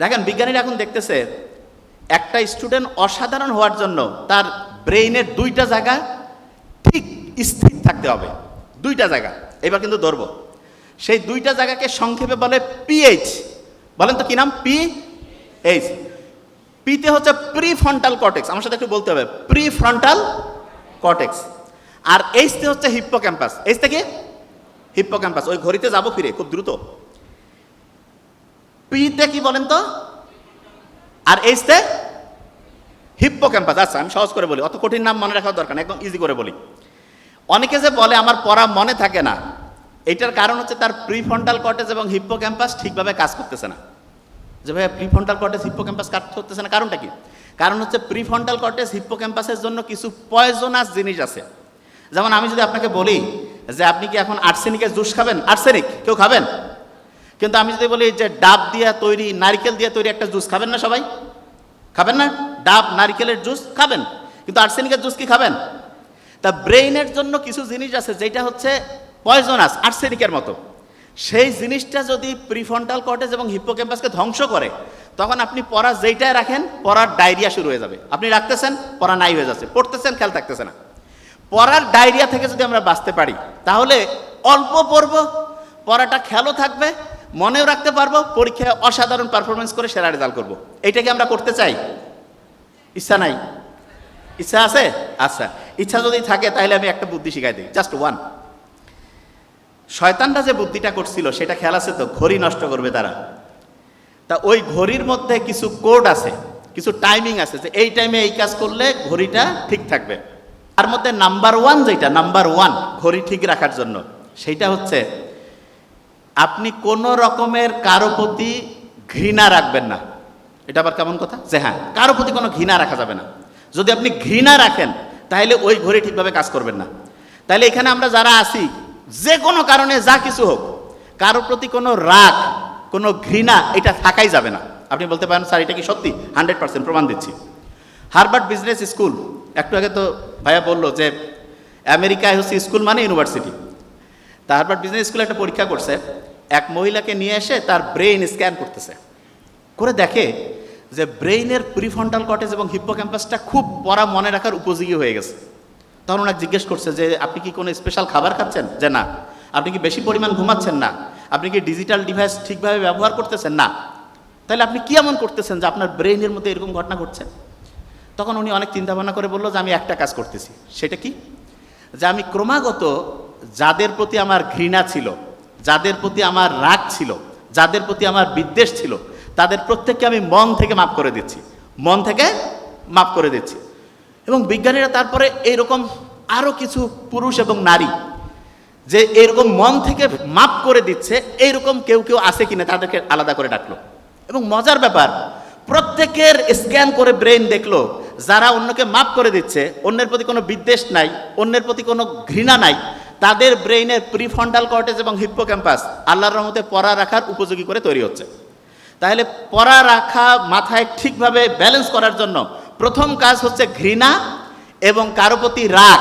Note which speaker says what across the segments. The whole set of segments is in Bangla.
Speaker 1: দেখেন বিজ্ঞানীরা এখন দেখতেছে, একটা স্টুডেন্ট অসাধারণ হওয়ার জন্য তার ব্রেইনের দুইটা জায়গা ঠিক স্থির থাকতে হবে। দুইটা জায়গা। এবার কিন্তু ধরবো। সেই দুইটা জায়গাকে সংক্ষেপে বলে পিএইচ বলেন তো কি নাম? পি এইচ পিতে হচ্ছে প্রি ফ্রন্টাল কটেক্স আমার সাথে একটু বলতে হবে। প্রি ফ্রন্টাল কটেক্স আর এইচতে হচ্ছে হিপ্পো ক্যাম্পাস এইচ থেকে হিপ্পো ক্যাম্পাস ওই ঘড়িতে যাব ফিরে, খুব দ্রুত। পিতে কি বলেন তো? আর এইচতে হিপ্পো ক্যাম্পাস আচ্ছা আমি সহজ করে বলি, অত কঠিন নাম মনে রাখার দরকার একদম ইজি করে বলি। অনেকে যে বলে, আমার পড়া মনে থাকে না, এটার কারণ হচ্ছে তার প্রিফ্রন্টাল কটেজ এবং হিপ্পো ক্যাম্পাস ঠিকভাবে কাজ করতেছে না। যে ভাই প্রিফ্রন্টাল কটেজ হিপ্পো ক্যাম্পাস কাজ করতেছে না, কারণটা কি? কারণ হচ্ছে প্রিফ্রন্টাল কটেজ হিপ্পো ক্যাম্পাসের জন্য কিছু পয়জনাস জিনিস আছে। যেমন আমি যদি আপনাকে বলি যে, আপনি কি এখন আর্সেনিকের জুস খাবেন? আর্সেনিক কেউ খাবেন? কিন্তু আমি যদি বলি যে ডাব দিয়া তৈরি, নারকেল দিয়ে তৈরি একটা জুস খাবেন না সবাই? খাবেন না? ডাব, নারকেলের জুস খাবেন। কিন্তু আর্সেনিকের জুস কি খাবেন? তা ব্রেইনের জন্য কিছু জিনিস আছে, যেটা হচ্ছে পয়জনাস, আর্সেনিকের মতো। সেই জিনিসটা যদি প্রিফ্রন্টাল কর্টেজ এবং হিপ্পোক্যাম্পাসকে ধ্বংস করে, তখন আপনি পড়া যেইটাই রাখেন, পড়ার ডায়রিয়া শুরু হয়ে যাবে। আপনি রাখতেছেন, পড়া নাই হয়ে যাচ্ছে। পড়তেছেন, খেয়াল থাকতেছে না। পড়ার ডায়রিয়া থেকে যদি আমরা বাঁচতে পারি, তাহলে অল্প পড়ব, পড়াটা খেয়ালও থাকবে মনেও রাখতে পারব, পরীক্ষায় অসাধারণ পারফরমেন্স করে সেরা রেজাল্ট করব। এইটা কি আমরা করতে চাই? ইচ্ছা নাই? ইচ্ছা আছে? আচ্ছা। ইচ্ছা যদি থাকে, তাহলে আমি একটা বুদ্ধি শিখাই দিই। জাস্ট ওয়ান শয়তানরা যে বুদ্ধিটা করছিল, সেটা খেয়াল আছে তো? ঘড়ি নষ্ট করবে তারা। তা ওই ঘড়ির মধ্যে কিছু কোড আছে, কিছু টাইমিং আছে যে এই টাইমে এই কাজ করলে ঘড়িটা ঠিক থাকবে। তার মধ্যে নাম্বার ওয়ান যেটা নাম্বার ওয়ান ঘড়ি ঠিক রাখার জন্য, সেইটা হচ্ছে আপনি কোনো রকমের কারও প্রতি ঘৃণা রাখবেন না। এটা আবার কেমন কথা? যে হ্যাঁ কারও প্রতি কোনো ঘৃণা রাখা যাবে না। যদি আপনি ঘৃণা রাখেন, তাহলে ওই ঘড়ি ঠিকভাবে কাজ করবেন না। তাহলে এখানে আমরা যারা আছি, যে কোনো কারণে যা কিছু হোক, কারও প্রতি কোনো রাগ, কোনো ঘৃণা এটা থাকাই যাবে না। আপনি বলতে পারেন, স্যার, এটা কি সত্যি? হান্ড্রেড পার্সেন্ট প্রমাণ দিচ্ছি। হারবার্ড বিজনেস স্কুল, একটু আগে তো ভাইয়া বলল যে, আমেরিকায় হচ্ছে স্কুল মানে ইউনিভার্সিটি। তা হারবার্ড বিজনেস স্কুলে একটা পরীক্ষা করছে। এক মহিলাকে নিয়ে এসে তার ব্রেইন স্ক্যান করতেছে। করে দেখে যে ব্রেইনের প্রিফ্রন্টাল কটেজ এবং হিপ্পো ক্যাম্পাসটা খুব পড়া মনে রাখার উপযোগী হয়ে গেছে। তখন ওনাকে জিজ্ঞেস করছে যে, আপনি কি কোনো স্পেশাল খাবার খাচ্ছেন? যে না। আপনি কি বেশি পরিমাণ ঘুমাচ্ছেন? না। আপনি কি ডিজিটাল ডিভাইস ঠিকভাবে ব্যবহার করতেছেন? না। তাহলে আপনি কি এমন করতেছেন যে আপনার ব্রেইনের মধ্যে এরকম ঘটনা ঘটছে? তখন উনি অনেক চিন্তা ভাবনা করে বলল যে, আমি একটা কাজ করতেছি। সেটা কি? যে আমি ক্রমাগত যাদের প্রতি আমার ঘৃণা ছিল, যাদের প্রতি আমার রাগ ছিল, যাদের প্রতি আমার বিদ্বেষ ছিল, তাদের প্রত্যেককে আমি মন থেকে মাফ করে দিচ্ছি। মন থেকে মাফ করে দিচ্ছি। এবং বিজ্ঞানীরা তারপরে এইরকম আরও কিছু পুরুষ এবং নারী যে এরকম মন থেকে মাপ করে দিচ্ছে, এইরকম কেউ কেউ আছে কিনা তাদেরকে আলাদা করে ডাকলো। এবং মজার ব্যাপার, প্রত্যেকের স্ক্যান করে ব্রেন দেখল, যারা অন্যকে মাপ করে দিচ্ছে, অন্যের প্রতি কোনো বিদ্বেষ নাই, অন্যের প্রতি কোনো ঘৃণা নাই তাদের ব্রেইনের প্রিফ্রন্টাল কর্টেজ এবং হিপ্পো ক্যাম্পাস আল্লাহর রহমতে পড়া রাখার উপযোগী করে তৈরি হচ্ছে। তাহলে পড়া রাখা মাথায় ঠিকভাবে ব্যালেন্স করার জন্য প্রথম কাজ হচ্ছে ঘৃণা এবং কারও প্রতি রাগ,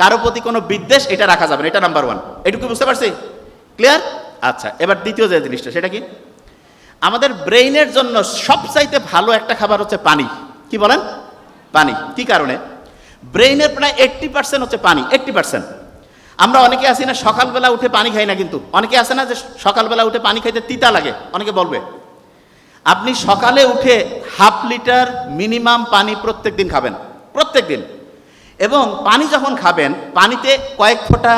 Speaker 1: কারও প্রতি কোনো বিদ্বেষ, এটা রাখা যাবে না, এটা নাম্বার ওয়ান এটুকু বুঝতে পারছি? ক্লিয়ার আচ্ছা এবার দ্বিতীয় যে জিনিসটা, সেটা কি? আমাদের ব্রেইনের জন্য সবচাইতে ভালো একটা খাবার হচ্ছে পানি। কি বলেন? পানি। কি কারণে? ব্রেইনের প্রায় এইট্টি পার্সেন্ট হচ্ছে পানি এইট্টি পার্সেন্ট আমরা অনেকে আছি না, সকালবেলা উঠে পানি খাই না কিন্তু। অনেকে আছে না যে সকালবেলা উঠে পানি খাইতে তিতা লাগে, অনেকে বলবে। আপনি সকালে উঠে হাফ লিটার মিনিমাম পানি প্রত্যেক দিন খাবেন, প্রত্যেক দিন। এবং পানি যখন খাবেন, পানিতে কয়েক ফোঁটা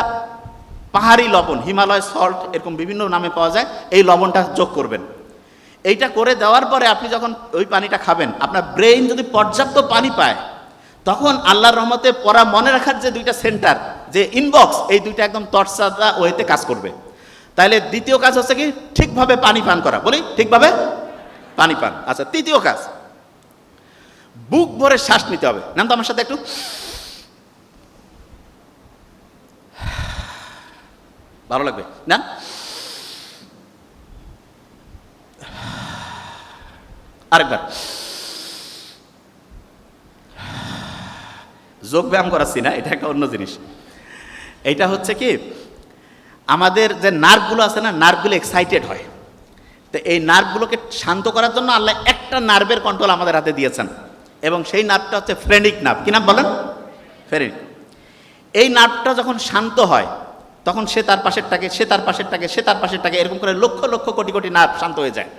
Speaker 1: পাহাড়ি লবণ, হিমালয় সল্ট, এরকম বিভিন্ন নামে পাওয়া যায়, এই লবণটা যোগ করবেন। এইটা করে দেওয়ার পরে আপনি যখন ওই পানিটা খাবেন, আপনার ব্রেইন যদি পর্যাপ্ত পানি পায়, তখন আল্লাহর রহমতে পড়া মনে রাখার যে দুইটা সেন্টার যে ইনবক্স এই দুইটা একদম তরসাদা ওয়েতে কাজ করবে। তাহলে দ্বিতীয় কাজ হচ্ছে কি? ঠিকভাবে পানি পান করা। বলি, ঠিকভাবে পানি পান। আচ্ছা তৃতীয় কাজ। বুক ভরে শ্বাস নিতে হবে। নাম তো আমার সাথে একটু। ভালো লাগবে। না আরেকবার। যোগ ব্যায়াম করাচ্ছি না, এটা একটা অন্য জিনিস। এটা হচ্ছে কি, আমাদের যে নার্ভগুলো আছে না, নার্ভগুলো এক্সাইটেড হয়। তো তো এই নার্ভগুলোকে শান্ত করার জন্য আল্লাহ একটা নার্ভের কন্ট্রোল আমাদের হাতে দিয়েছেন। এবং সেই নার্ভটা হচ্ছে ফ্রেনিক নার্ভ কি নাম বলেন? ফ্রেনিক এই নার্ভটা যখন শান্ত হয়, তখন সে তার পাশেরটাকে, সে তার পাশেরটাকে, সে তার পাশেরটাকে এরকম করে লক্ষ লক্ষ কোটি কোটি নার্ভ শান্ত হয়ে যায়।